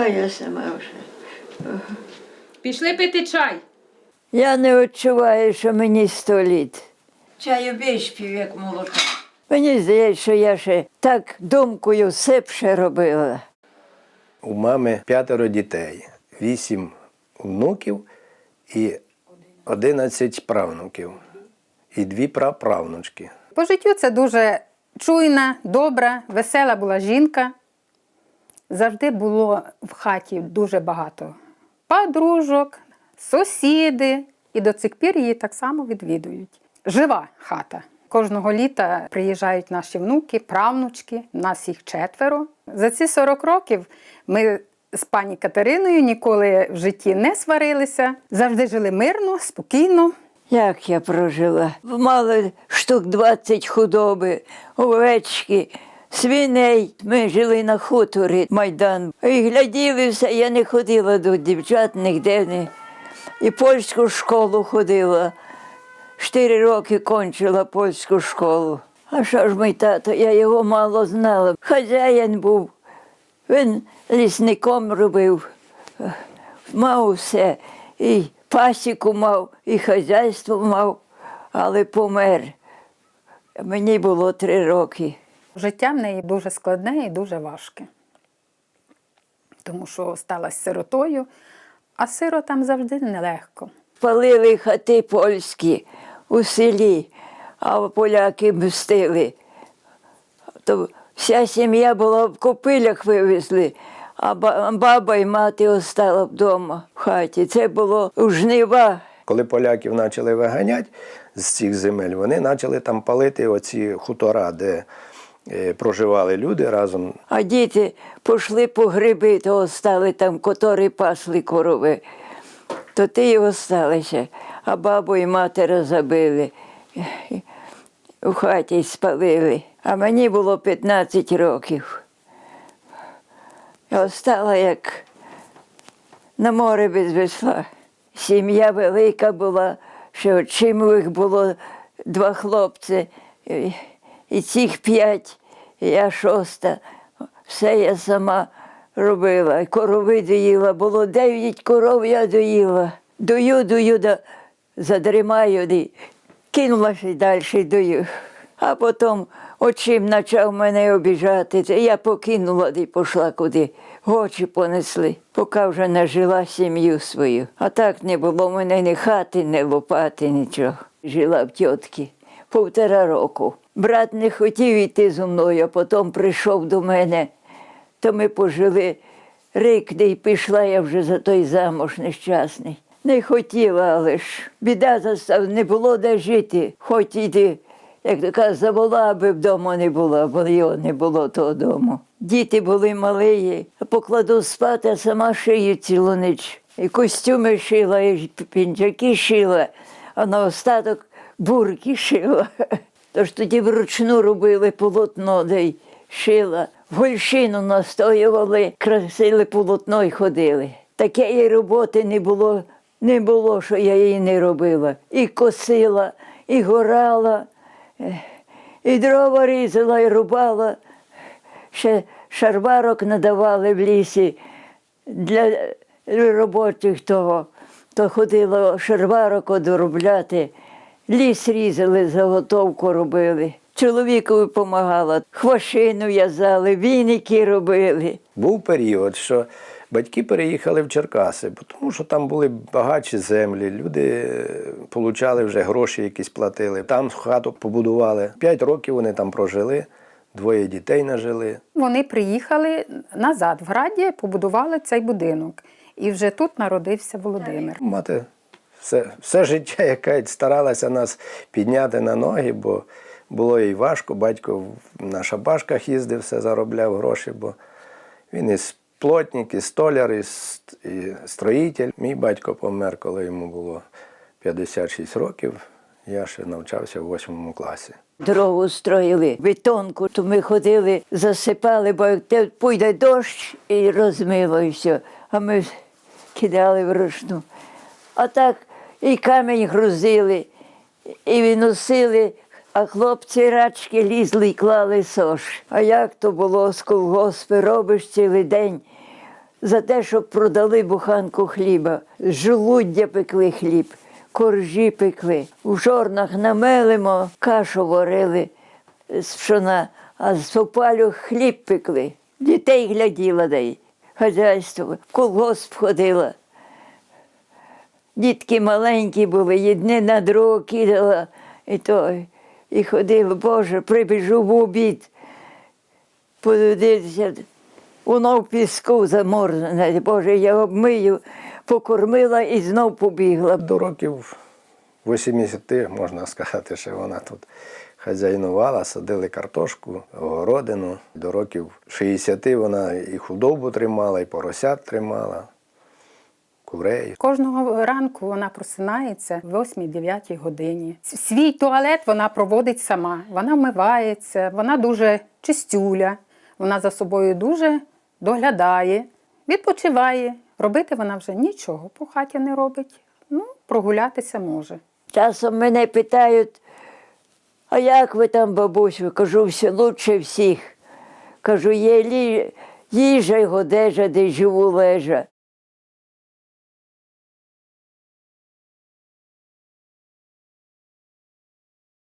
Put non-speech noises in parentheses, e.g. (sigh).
А я сама вже. Пішли пити чай. Я не відчуваю, що мені сто літ. Чаю більш пів, як молока. Мені здається, що я ще так думкою все б ще робила. У мами п'ятеро дітей, вісім внуків і одинадцять правнуків, і дві праправнучки. По життю це дуже чуйна, добра, весела була жінка. Завжди було в хаті дуже багато подружок, сусіди, і до цих пір її так само відвідують. Жива хата. Кожного літа приїжджають наші внуки, правнучки, нас їх четверо. За ці 40 років ми з пані Катериною ніколи в житті не сварилися, завжди жили мирно, спокійно. Як я прожила? Мали штук 20 худоби, овечки, свиней. Ми жили на хуторі Майдан. І гляділи все, я не ходила до дівчат ніде не. І польську школу ходила. Чотири роки кончила польську школу. А що ж мій тато, я його мало знала. Хазяїн був. Він лісником робив, мав все. І пасіку мав, і хазяйство мав, але помер. Мені було три роки. Життя в неї дуже складне і дуже важке. Тому що стала сиротою, а сиротам завжди нелегко. Палили хати польські у селі, а поляки мстили. То вся сім'я була в копилях вивезли, а баба і мати остала вдома в хаті. Це було у жнива. Коли поляків почали виганяти з цих земель, вони почали там палити оці хутора, де проживали люди разом. А діти пішли по гриби, то остали там, котори пасли корови. То ті й осталися, а бабу і матері забили. У хаті спалили. А мені було 15 років. Я остала як на море без весла. Сім'я велика була, що очимових було два хлопці, і- цих п'ять, я шоста. Все я сама робила. Корови доїла, було дев'ять коров я доїла. Дою, дою, да задрімаю, і кинулася й далі дою. А потім очим почав мене обіжати. Я покинула і пішла куди. Очі понесли, поки вже нажила сім'ю свою. А так не було в мене ні хати, ні лопати, нічого. Жила в тітки півтора року. Брат не хотів йти зі мною, а потім прийшов до мене. То ми пожили рік, де й пішла я вже за той замуж нещасний. Не хотіла, але ж біда застав, не було де жити. Хоч іди, як така завола, аби вдома не було, бо його не було того дому. Діти були малі, покладу спати, а сама шию цілу ніч. І костюми шила, і пінчаки шила, а на остаток бурки шила. (laughs) Тож тоді вручну робили полотно, де й шила. В гольщину настоювали, красили полотно й ходили. Такої роботи не було, не було, що я її не робила. І косила, і горала, і дрова різала, і рубала. Ще шарварок надавали в лісі для робочих того. То ходила шарварок одоробляти. Ліс різали, заготовку робили. Чоловікові допомагала, хвошину в'язали, віники робили. Був період, що батьки переїхали в Черкаси, бо тому що там були багатші землі, люди отримали вже гроші якісь платили. Там хату побудували. П'ять років вони там прожили, двоє дітей нажили. Вони приїхали назад в Граді, побудували цей будинок. І вже тут народився Володимир. Мати все, все життя, яка старалася нас підняти на ноги, бо було їй важко. Батько на шабашках їздив, все заробляв гроші, бо він і плотник, і столяр, і, строїтель. Мій батько помер, коли йому було 56 років. Я ще навчався в 8 класі. Дорогу строїли, бетонку, то ми ходили, засипали, бо як дощ і розмило, і все. А ми кидали вручну. А так і камінь грузили, і виносили, а хлопці рачки лізли і клали сош. А як то було з колгоспи, робиш цілий день, за те, щоб продали буханку хліба. З пекли хліб, коржі пекли. У жорнах намелимо, кашу варили з пшона, а з опалю хліб пекли. Дітей гляділа дай, хазяйство, колгосп ходила. Дітки маленькі були, єдне на другого кидала, і то, і ходила, Боже, прибіжу в обід, подивитися, воно в піску заморзане, Боже, я обмию, покормила і знов побігла. До років 80 можна сказати, що вона тут хазяйнувала, садили картошку, огородину. До років 60 вона і худобу тримала, і поросят тримала, курей. Кожного ранку вона просинається в 8-9 годині. Свій туалет вона проводить сама. Вона вмивається, вона дуже чистюля, вона за собою дуже доглядає, відпочиває. Робити вона вже нічого по хаті не робить. Ну, прогулятися може. Часом мене питають, а як ви там, бабусю? Кажу, все лучше всіх. Кажу, є лі- їжа й годежа, де живу лежа.